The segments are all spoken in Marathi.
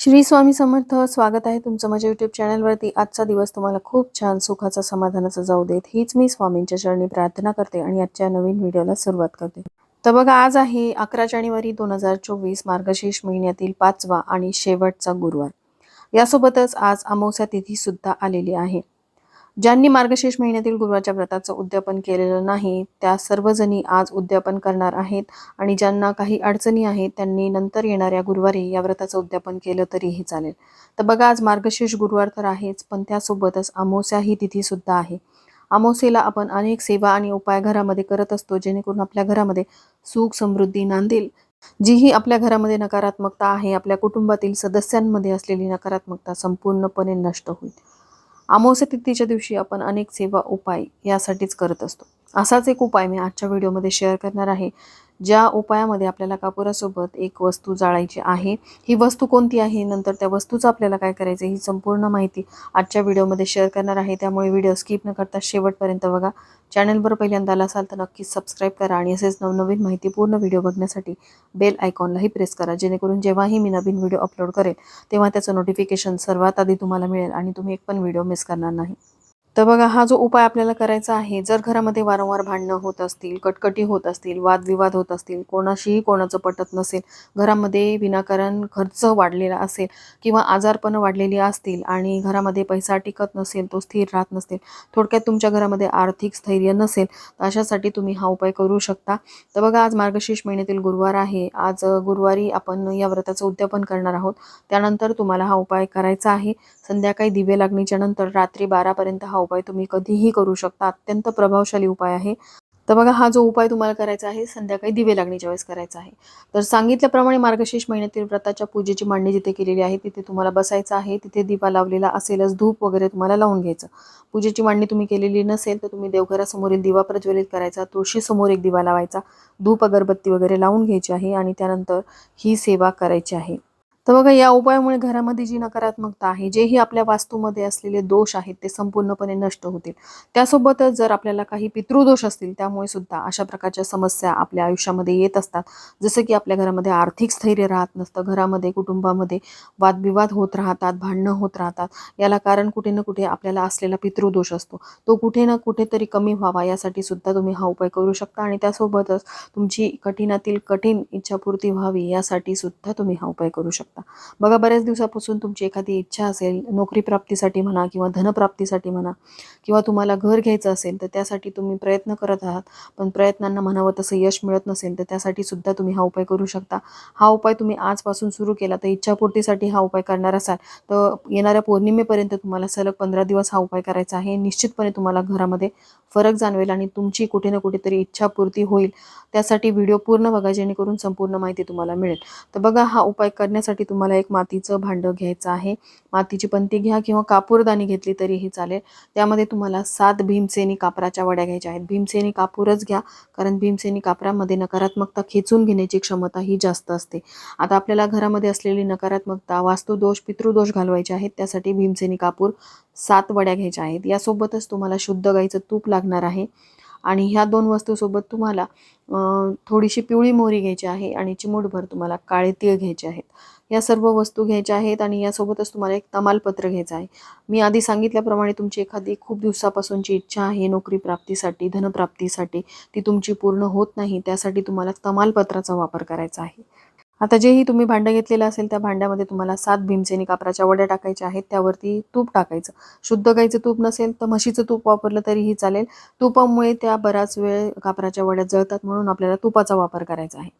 श्री स्वामी समर्थ स्वागत आहे तुमचं माझ्या युट्यूब चॅनलवरती आजचा दिवस तुम्हाला खूप छान सुखाचा समाधानाचा जाऊ देत. हीच मी स्वामींच्या चरणी प्रार्थना करते आणि आजच्या नवीन व्हिडिओला सुरुवात करते. तर बघा आज आहे अकरा जानेवारी दोन हजार चोवीस मार्गशीर्ष महिन्यातील पाचवा आणि शेवटचा गुरुवार. यासोबतच आज अमावस्या तिथी सुद्धा आलेली आहे. ज्यांनी मार्गशीर्ष महिन्यातील गुरुवारच्या व्रताचं उद्यापन केलेलं नाही त्या सर्वजणी आज उद्यापन करणार आहेत आणि ज्यांना काही अडचणी आहेत त्यांनी नंतर येणाऱ्या गुरुवारी या व्रताचं उद्यापन केलं तरीही चालेल. तर बघा आज मार्गशीर्ष गुरुवार तर आहेच पण त्यासोबतच अमावस्या ही आहे. अमावस्येला आपण अनेक सेवा आणि उपाय घरामध्ये करत असतो जेणेकरून आपल्या घरामध्ये सुख समृद्धी नांदेल जी ही आपल्या घरामध्ये नकारात्मकता आहे आपल्या कुटुंबातील सदस्यांमध्ये असलेली नकारात्मकता संपूर्णपणे नष्ट होईल. अमावस्या तिथीच्या दिवशी आपण अनेक सेवा उपाय यासाठीच करत असतो. असाच एक उपाय मी आजच्या व्हिडिओमध्ये शेअर करणार आहे. ज्या उपायामध्ये आपल्याला कापुरासोबत एक वस्तू जाळायची आहे ही वस्तू कोणती आहे? नंतर त्या वस्तूचं आपल्याला काय करायचं ही संपूर्ण माहिती आजच्या व्हिडिओमध्ये शेअर करणार आहे. त्यामुळे व्हिडिओ स्किप न करता शेवटपर्यंत बघा. चॅनलवर पहिल्यांदा आला असाल तर नक्कीच सबस्क्राईब करा आणि असेच नवनवीन माहिती पूर्ण व्हिडिओ बघण्यासाठी बेल आयकॉनलाही प्रेस करा. जेणेकरून जेव्हाही मी नवीन व्हिडिओ अपलोड करेल तेव्हा त्याचं नोटिफिकेशन सर्वात आधी तुम्हाला मिळेल आणि तुम्ही एक पण व्हिडिओ मिस करणार नाही. तर बघा हा जो उपाय आपल्याला करायचा आहे जर घरामध्ये वारंवार भांडणं होत असतील कटकटी होत असतील वादविवाद होत असतील कोणाशीही कोणाचं पटत नसेल घरामध्ये विनाकारण खर्च वाढलेला असेल किंवा आजारपणं वाढलेली असतील आणि घरामध्ये पैसा टिकत नसेल तो स्थिर राहत नसेल थोडक्यात तुमच्या घरामध्ये आर्थिक स्थैर्य नसेल तर अशासाठी तुम्ही हा उपाय करू शकता. तर बघा आज मार्गशीर्ष महिन्यातील गुरुवार आहे. आज गुरुवारी आपण या व्रताचं उद्यापन करणार आहोत. त्यानंतर तुम्हाला हा उपाय करायचा आहे. संध्याकाळी दिवे लागणीच्या नंतर रात्री बारापर्यंत हा उपाय तुम्ही कधीही करू शकता. अत्यंत प्रभावशाली उपाय आहे. तर बघा हा जो उपाय तुम्हाला करायचा आहे संध्याकाळी दिवे लागणीच्या वेळेस करायचा आहे. तर सांगितल्याप्रमाणे मार्गशीर्ष महिन्यातील व्रताच्या पूजेची मांडणी जिथे केलेली आहे तिथे तुम्हाला बसायचं आहे. तिथे दिवा लावलेला असेलच धूप वगैरे तुम्हाला लावून घ्यायचं. पूजेची मांडणी तुम्ही केलेली नसेल तर तुम्ही देवघरासमोरील दिवा प्रज्वलित करायचा तुळशीसमोर एक दिवा लावायचा. धूप अगरबत्ती वगैरे लावून घ्यायची आहे आणि त्यानंतर ही सेवा करायची आहे. तर बघा या उपायामुळे घरामध्ये जी नकारात्मकता आहे जेही आपल्या वास्तूमध्ये असलेले दोष आहेत ते संपूर्णपणे नष्ट होतील. त्यासोबतच जर आपल्याला काही पितृदोष असतील त्यामुळे सुद्धा अशा प्रकारच्या समस्या आपल्या आयुष्यामध्ये येत असतात. जसं की आपल्या घरामध्ये आर्थिक स्थैर्य राहत नसतं घरामध्ये कुटुंबामध्ये वादविवाद होत राहतात भांडणं होत राहतात. याला कारण कुठे ना कुठे आपल्याला असलेला पितृदोष असतो. तो कुठे ना कुठेतरी कमी व्हावा यासाठी सुद्धा तुम्ही हा उपाय करू शकता आणि त्यासोबतच तुमची कठीणातील कठीण इच्छापूर्ती व्हावी यासाठी सुद्धा तुम्ही हा उपाय करू शकता. बघा बऱ्याच दिवसापासून तुमची एखादी इच्छा असेल नोकरी प्राप्तीसाठी म्हणा किंवा धनप्राप्तीसाठी म्हणा किंवा तुम्हाला घर घ्यायचं असेल तर त्यासाठी तुम्ही प्रयत्न करत आहात. पण प्रयत्नांना म्हणावं तसं यश मिळत नसेल तर त्यासाठी सुद्धा तुम्ही हा उपाय करू शकता. हा उपाय तुम्ही आजपासून सुरू केला तर इच्छापूर्तीसाठी हा उपाय करणार असाल तर येणाऱ्या पौर्णिमेपर्यंत तुम्हाला सलग पंधरा दिवस हा उपाय करायचा आहे. निश्चितपणे तुम्हाला घरामध्ये फरक जाणवेल आणि तुमची कुठे ना कुठेतरी इच्छापूर्ती होईल. त्यासाठी व्हिडिओ पूर्ण बघा जेणेकरून संपूर्ण माहिती तुम्हाला मिळेल. तर बघा हा उपाय करण्यासाठी तुम्हाला एक मातीचं भांडं घ्यायचं आहे. मातीची पंती घ्या किंवा कापूरदानी घेतली तरीही चालेल. त्यामध्ये तुम्हाला सात भीमसेनी कापराच्या वड्या घ्यायच्या आहेत. भीमसेनी कापूरच घ्या कारण भीमसेनी कापरामध्ये नकारात्मकता खेचून घेण्याची क्षमता ही जास्त असते. आता आपल्याला घरामध्ये असलेली नकारात्मकता वास्तुदोष पितृदोष घालवायचे आहेत. त्यासाठी भीमसेनी कापूर सात वड्या घ्यायच्या आहेत. यासोबतच तुम्हाला शुद्ध गाईचं तूप लागणार आहे. आणि ह्या दोन वस्तूसोबत तुम्हाला थोडीशी पिवळी मोहरी घ्यायची आहे आणि चिमूटभर तुम्हाला काळे तीळ घ्यायचे आहेत. या सर्व वस्तू घ्यायच्या आहेत आणि यासोबतच तुम्हाला एक तमालपत्र घ्यायचं आहे. मी आधी सांगितल्याप्रमाणे तुमची एखादी खूप दिवसापासूनची इच्छा आहे नोकरी प्राप्तीसाठी धनप्राप्तीसाठी. ती तुमची पूर्ण होत नाही त्यासाठी तुम्हाला तमालपत्राचा वापर करायचा आहे. आता जेही तुम्ही भांडं घेतलेलं असेल त्या भांड्यामध्ये तुम्हाला सात भीमसेनी कापराच्या वड्या टाकायच्या आहेत. त्यावरती तूप टाकायचं. शुद्ध गाईचं तूप नसेल तर म्हशीचं तूप वापरलं तरीही चालेल. तुपामुळे त्या बराच वेळ कापराच्या वड्या जळतात म्हणून आपल्याला तुपाचा वापर करायचा आहे.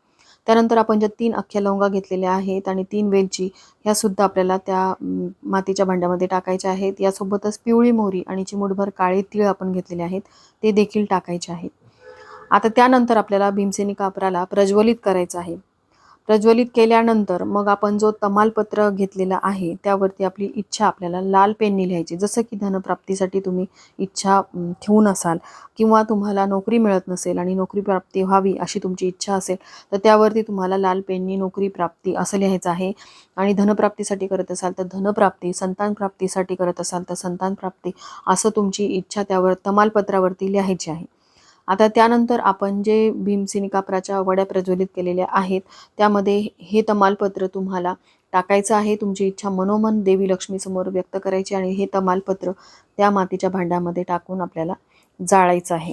त्यानंतर आपण ज्या तीन अख्ख्या लवंगा घेतलेल्या आहेत आणि तीन वेलची ह्या सुद्धा आपल्याला त्या मातीच्या भांड्यामध्ये टाकायच्या आहेत. यासोबतच पिवळी मोहरी आणि चिमूटभर काळे तीळ आपण घेतलेले आहेत ते देखील टाकायचे आहेत. आता त्यानंतर आपल्याला भीमसेनी कापराला प्रज्वलित करायचं आहे. प्रज्वलित केल्यानंतर मग आपण जो तमालपत्र घेतलेला आहे त्यावरती आपली इच्छा आपल्याला लाल पेननी लिहायची. जसं की धनप्राप्तीसाठी तुम्ही इच्छा ठेवून असाल किंवा तुम्हाला नोकरी मिळत नसेल आणि नोकरी प्राप्ती व्हावी अशी तुमची इच्छा असेल तर त्यावरती तुम्हाला लाल पेननी नोकरी प्राप्ती असं लिहायचं आहे. आणि धनप्राप्तीसाठी करत असाल तर धनप्राप्ती संतान प्राप्तीसाठी करत असाल तर संतान प्राप्ती असं तुमची इच्छा त्यावर तमालपत्रावरती लिहायची आहे. आता त्यानंतर आपण जे भीमसेनी कापराच्या वड्या प्रज्वलित केलेल्या आहेत त्यामध्ये हे तमालपत्र तुम्हाला टाकायचं आहे. तुमची इच्छा मनोमन देवी लक्ष्मीसमोर व्यक्त करायची आणि हे तमालपत्र त्या मातीच्या भांड्यामध्ये टाकून आपल्याला जाळायचं आहे.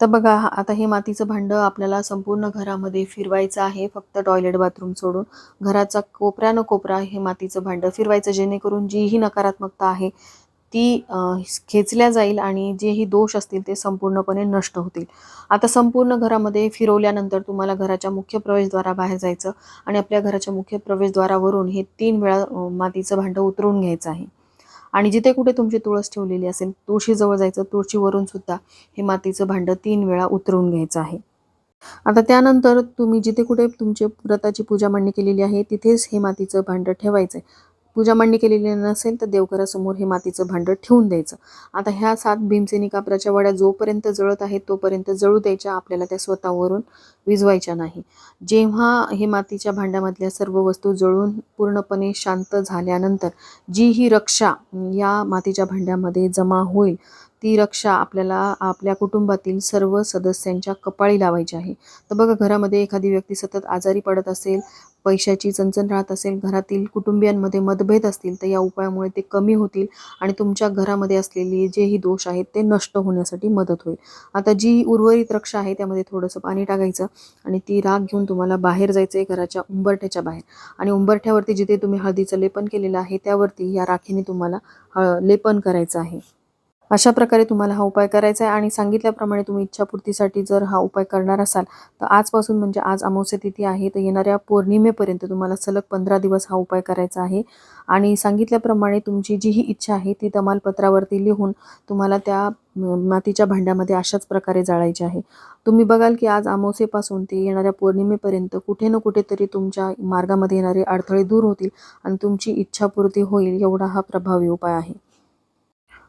तर बघा आता हे मातीचं भांडं आपल्याला संपूर्ण घरामध्ये फिरवायचं आहे. फक्त टॉयलेट बाथरूम सोडून घराचा कोपऱ्यानं कोपरा हे मातीचं भांडं फिरवायचं जेणेकरून जीही नकारात्मकता आहे ती खेचल्या जाईल आणि जेही दोष असतील ते संपूर्णपणे नष्ट होतील. आता संपूर्ण घरामध्ये फिरवल्यानंतर तुम्हाला घराच्या मुख्य प्रवेशद्वारा बाहेर जायचं आणि आपल्या घराच्या मुख्य प्रवेशद्वारावरून हे तीन वेळा मातीचं भांडं उतरून घ्यायचं आहे. आणि जिथे कुठे तुमची तुळस ठेवलेली असेल तुळशीजवळ जायचं तुळशीवरून सुद्धा हे मातीचं भांडं तीन वेळा उतरवून घ्यायचं आहे. आता त्यानंतर तुम्ही जिथे कुठे तुमचे व्रताची पूजा मांडणी केलेली आहे तिथेच हे मातीचं भांडं ठेवायचं आहे पूजा मांडणी केलेली नसेल तर देवघरासमोर हे मातीचं भांडं ठेवून द्यायचं. आता ह्या सात भीमसेनी कापराच्या वड्या जोपर्यंत जळत आहेत तोपर्यंत जळू द्यायच्या आपल्याला त्या स्वतःवरून विजवायच्या नाही. जेव्हा हे मातीच्या भांड्यामधल्या सर्व वस्तू जळून पूर्णपणे शांत झाल्यानंतर जी ही रक्षा या मातीच्या भांड्यामध्ये जमा होईल ती रक्षा आपल्याला आपल्या कुटुंबातील सर्व सदस्यांच्या कपाळी लावायची आहे. तर बघा घरामध्ये एखादी व्यक्ती सतत आजारी पडत असेल पैशाची चणचण राहत असेल घरातील कुटुंबियांमध्ये मतभेद असतील तर या उपायामुळे ते कमी होतील आणि तुमच्या घरामध्ये असलेले जेही दोष आहेत ते नष्ट होण्यासाठी मदत होईल. आता जी उर्वरित रक्षा आहे त्यामध्ये थोडंसं पाणी टाकायचं आणि ती राख घेऊन तुम्हाला बाहेर जायचं आहे घराच्या उंबरठ्याच्या बाहेर. आणि उंबरठ्यावरती जिथे तुम्ही हळदीचं लेपन केलेलं आहे त्यावरती या राखीने तुम्हाला हळ लेपन करायचं आहे. अशा प्रकारे तुम्हाला हा उपाय करायचा आहे आणि सांगितल्याप्रमाणे तुम्ही इच्छापूर्तीसाठी जर हा उपाय करणार असाल तर आजपासून म्हणजे आज अमावस्या तिथी आहे तर येणाऱ्या पौर्णिमेपर्यंत तुम्हाला सलग पंधरा दिवस हा उपाय करायचा आहे. आणि सांगितल्याप्रमाणे तुमची जी ही इच्छा आहे ती तमालपत्रावरती लिहून तुम्हाला त्या मातीच्या भांड्यामध्ये अशाच प्रकारे जाळायची आहे. तुम्ही बघाल की आज अमावस्येपासून ते येणाऱ्या पौर्णिमेपर्यंत कुठे ना कुठेतरी तुमच्या मार्गामध्ये येणारे अडथळे दूर होतील आणि तुमची इच्छापूर्ती होईल एवढा हा प्रभावी उपाय आहे.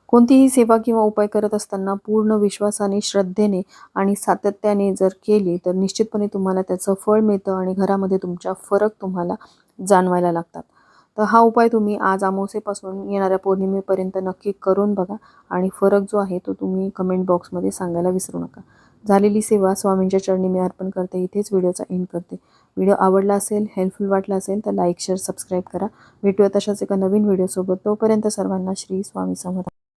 कोणतीही सेवा किंवा उपाय करत असताना पूर्ण विश्वासाने श्रद्धेने आणि सातत्याने जर केली तर निश्चितपणे तुम्हाला त्याचं फळ मिळतं आणि घरामध्ये तुमच्या फरक तुम्हाला जाणवायला लागतात. तर हा उपाय तुम्ही आज अमावसेपासून येणाऱ्या पौर्णिमेपर्यंत नक्की करून बघा आणि फरक जो आहे तो तुम्ही कमेंट बॉक्समध्ये सांगायला विसरू नका. झालेली सेवा स्वामींच्या चरणी मी अर्पण करते इथेच व्हिडिओचा एंड करते. व्हिडिओ आवडला असेल हेल्पफुल वाटला असेल तर लाईक शेअर सबस्क्राईब करा. भेटूया तशाच एका नवीन व्हिडिओसोबत. तोपर्यंत सर्वांना श्री स्वामी समर्थ.